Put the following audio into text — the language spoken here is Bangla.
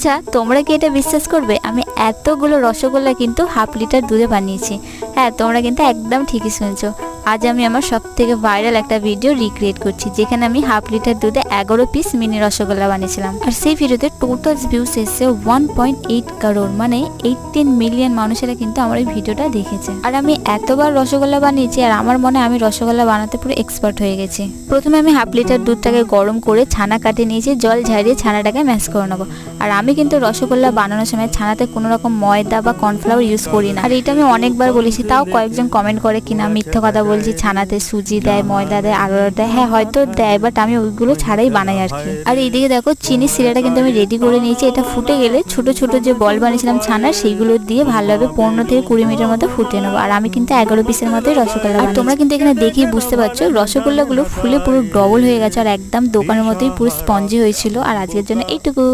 আচ্ছা তোমরা কি এটা বিশ্বাস করবে? আমি এতগুলো রসগোল্লা কিন্তু হাফ লিটার দুধে বানিয়েছি। হ্যাঁ তোমরা কিন্তু একদম ঠিকই শুনছো। আজ আমি আমার সব থেকে ভাইরাল একটা ভিডিও রিক্রিয়েট করছি, যেখানে আমি হাফ লিটার দুধে এগারো পিস মিনি রসগোল্লা বানিয়েছিলাম। আর সেই ভিডিওতে টোটাল ভিউস এসছে ওয়ান পয়েন্ট এইট কারোর মানে এইটিন মিলিয়ন মানুষেরা কিন্তু আমার এই ভিডিওটা দেখেছে। আর আমি এতবার রসগোল্লা বানিয়েছি, আর আমার মনে আমি রসগোল্লা বানাতে পুরো এক্সপার্ট হয়ে গেছি। প্রথমে আমি হাফ লিটার দুধটাকে গরম করে ছানা কাটে নিয়েছি, জল ঝারিয়ে ছানাটাকে ম্যাশ করে নেব। আর আমি কিন্তু রসগোল্লা বানানোর সময় ছানাতে কোনো রকম ময়দা বা কর্নফ্লাওয়ার ইউজ করি না। আর এটা আমি অনেকবার বলেছি, তাও কয়েকজন কমেন্ট করে কিনা মিথ্যা কথা বলছি ছানাতে সুজি দেয় ময়দা দেয় আরও দেয় হ্যাঁ হয়তো দেয় বাট আমি ওইগুলো ছাড়াই বানাই আর কি আর এইদিকে দেখো চিনি সিরাটা কিন্তু আমি রেডি করে নিয়েছি এটা ফুটে গেলে ছোট ছোট যে বল বানিয়েছিলাম ছানার সেইগুলো দিয়ে ভালোভাবে পনেরো থেকে কুড়ি মিনিটের মতো ফুটিয়ে নেব। আর আমি কিন্তু এগারো পিসের মতোই রসগোল্লা আর তোমরা কিন্তু এখানে দেখেই বুঝতে পারছ রসগোল্লাগুলো ফুলে পুরো ডবল হয়ে গেছে আর একদম দোকানের মতোই পুরো স্পঞ্জি হয়েছিল। আর আজকের জন্য এইটুকু।